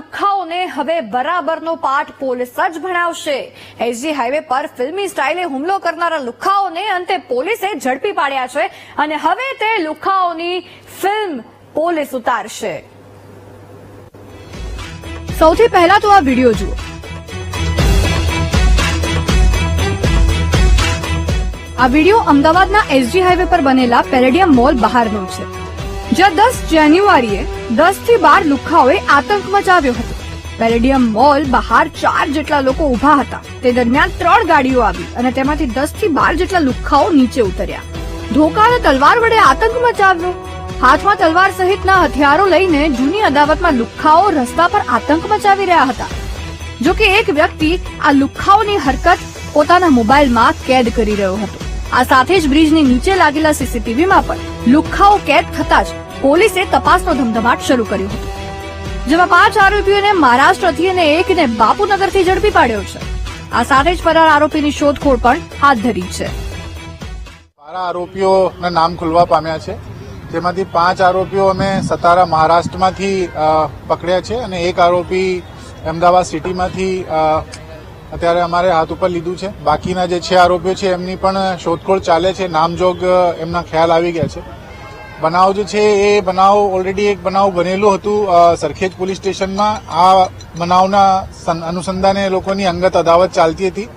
લુખ્ખાઓને હવે બરાબરનો પાઠ પોલીસ જ ભણાવશે. એસજી હાઈવે પર ફિલ્મી સ્ટાઇલે હુમલો કરનારા લુખ્ખાઓને અંતે પોલીસે ઝડપી પાડ્યા છે અને હવે તે લુખ્ખાઓની ફિલ્મ પોલીસ ઉતારશે. સૌથી પહેલા તો આ વીડિયો જુઓ. આ વીડિયો અમદાવાદના એસજી હાઈવે પર બનેલા પેરેડિયમ મોલ બહારનો છે. જ્યાં દસ જાન્યુઆરીએ દસથી બાર લુખ્ખાઓએ આતંક મચાવ્યો હતો. પેરેડિયમ મોલ બહાર ચાર જેટલા લોકો ઊભા હતા. તે દરમિયાન ત્રણ ગાડીઓ આવી અને તેમાંથી દસથી બાર જેટલા લુખ્ખાઓ નીચે ઉતર્યા. ધોકા તલવાર વડે આતંક મચાવ્યો. હાથમાં તલવાર સહિતના હથિયારો લઈને જૂની અદાવતમાં લુખ્ખાઓ રસ્તા પર આતંક મચાવી રહ્યા હતા. જો કે એક વ્યક્તિ આ લુખ્ખાઓની હરકત પોતાના મોબાઈલમાં કેદ કરી રહ્યો હતો. આ સાથે જ બ્રિજની નીચે લાગેલા સીસીટીવીમાં પણ લુખાઓ કેદ થતા જ પોલીસે તપાસનો ધમધમાટ શરૂ કર્યો હતો. જેમાં પાંચ આરોપીઓને મહારાષ્ટ્રથી અને એકને બાપુનગરથી ઝડપી પાડ્યો છે. આ સાથે જ ફરાર આરોપીની શોધખોળ પણ હાથ ધરી છે. બારા આરોપીઓના નામ ખુલવા પામ્યા છે. જેમાંથી પાંચ આરોપીઓ અમે સતારા મહારાષ્ટ્રમાંથી પકડ્યા છે અને એક આરોપી અમદાવાદ સિટીમાંથી અત્યારે અમારે હાથ ઉપર લીધું છે. બાકીના જે છે આરોપીઓ છે, એમની પણ શોધખોળ ચાલે છે. નામજોગ એમના ખ્યાલ આવી ગયા છે. બનાવ જે છે, એ બનાવ ઓલરેડી એક બનાવ બનેલું હતું. સરખેજ પોલીસ સ્ટેશનમાં આ બનાવના અનુસંધાને લોકોની અંગત અદાવત ચાલતી હતી.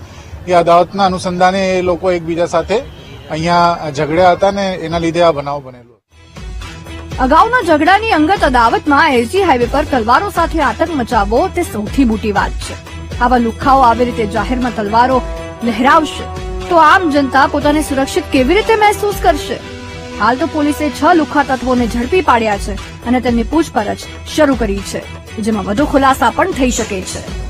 એ અદાવતના અનુસંધાને એ લોકો એકબીજા સાથે અહીંયા ઝઘડ્યા હતા ને એના લીધે આ બનાવ બનેલો અગાઉના ઝઘડાની અંગત અદાવતમાં એસજી હાઈવે પર તલવારો સાથે આતંક મચાવવો તે સૌથી મોટી વાત છે. આવા લુખાઓ આવી રીતે જાહેરમાં તલવારો લહેરાવશે, તો આમ જનતા પોતાને સુરક્ષિત કેવી રીતે મહેસૂસ કરશે? હાલ તો પોલીસે છ લુખા તત્વોને ઝડપી પાડ્યા છે અને તેમની પૂછપરછ શરૂ કરી છે, જેમાં વધુ ખુલાસા પણ થઈ શકે છે.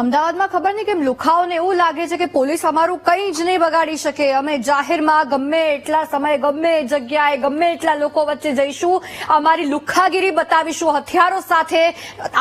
અમદાવાદમાં ખબર નહીં કેમ લુખાઓને એવું લાગે છે કે પોલીસ અમારું કંઈ જ નહીં બગાડી શકે. અમે જાહેરમાં ગમે એટલા સમયે, ગમે જગ્યાએ, ગમે એટલા લોકો વચ્ચે જઈશું. અમારી લુખ્ખાગીરી બતાવીશું, હથિયારો સાથે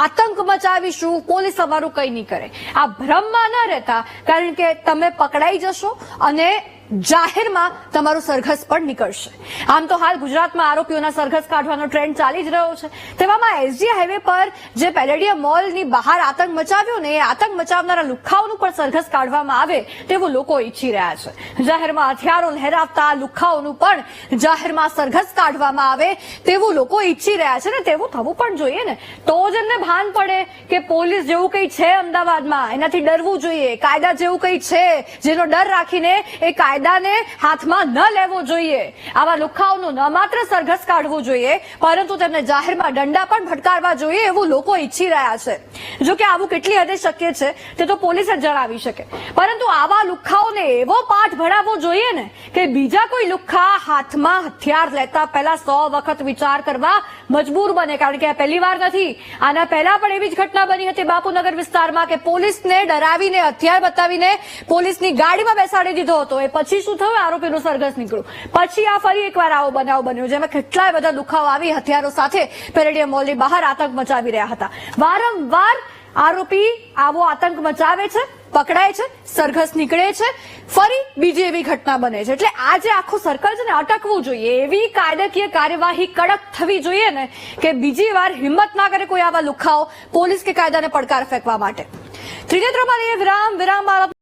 આતંક મચાવીશું. પોલીસ અમારું કંઈ નહીં કરે. આ ભ્રમમાં ન રહેતા, કારણ કે તમે પકડાઈ જશો અને જાહેરમાં તમારો સરઘસ પણ નીકળશે. આમ તો હાલ ગુજરાતમાં આરોપીઓના સરઘસ કાઢવાનો ટ્રેન્ડ ચાલી જ રહ્યો છે. તેવામાં એસજી હાઈવે પર જે પેલેડિયમ મોલની બહાર આતંક મચાવ્યો ને એ આતંક મચાવનારા લુખ્ખાઓનું પણ સરઘસ કાઢવામાં આવે તેવું લોકો ઈચ્છી રહ્યા છે. જાહેરમાં હથિયારો લહેરાવતા લુખ્ખાઓનું પણ જાહેરમાં સરઘસ કાઢવામાં આવે તેવું લોકો ઈચ્છી રહ્યા છે ને તેવું થવું પણ જોઈએ ને. તો જ એમને ભાન પડે કે પોલીસ જેવું કંઈ છે અમદાવાદમાં? એનાથી ડરવું જોઈએ. કાયદા જેવું કંઈ છે? જેનો ડર રાખીને એ કાયદાને હાથમાં ન લેવો જોઈએ. આવા લુખાઓનું ન માત્ર સરઘસ કાઢવું જોઈએ, પરંતુ તેમને જાહેરમાં દંડા પણ ફટકારવા જોઈએ એવું લોકો ઈચ્છી રહ્યા છે. જો આવું કેટલી હદે શક્ય છે, તે તો પોલીસ જ જણાવી શકે. પરંતુ આવા લુખાઓને એવો પાઠ ભણાવવો જોઈએ ને કે બીજા કોઈ લુખ્ખા હાથમાં હથિયાર લેતા પહેલા સો વખત વિચાર કરવા મજબૂર બને. કારણ કે આ પહેલી વાર નથી. આના પહેલા પણ એવી જ ઘટના બની હતી બાપુનગર વિસ્તારમાં કે પોલીસને ડરાવીને, હથિયાર બતાવીને પોલીસની ગાડીમાં બેસાડી દીધો હતો. એ પછી શું થયું? આરોપીનું સરઘસ નીકળ્યું. પછી આ ફરી એકવાર આવો બનાવ બન્યો, જેમાં કેટલાય બધા દુખાવો આવી હથિયારો સાથે પેરેડિયમ મોલની બહાર આતંક મચાવી રહ્યા હતા. વારંવાર આરોપી આવો આતંક મચાવે છે, પકડાય છે, સરઘસ નીકળે છે, ફરી બીજી એવી ઘટના બને છે. એટલે આ જે આખું સર્કલ છે ને અટકવું જોઈએ. એવી કાયદાકીય કાર્યવાહી કડક થવી જોઈએ ને કે બીજી વાર હિંમત ના કરે કોઈ આવા લુખાઓ પોલીસ કે કાયદાને પડકાર ફેંકવા માટે. ત્રિનેત્રમાં લઈએ વિરામ. વિરામ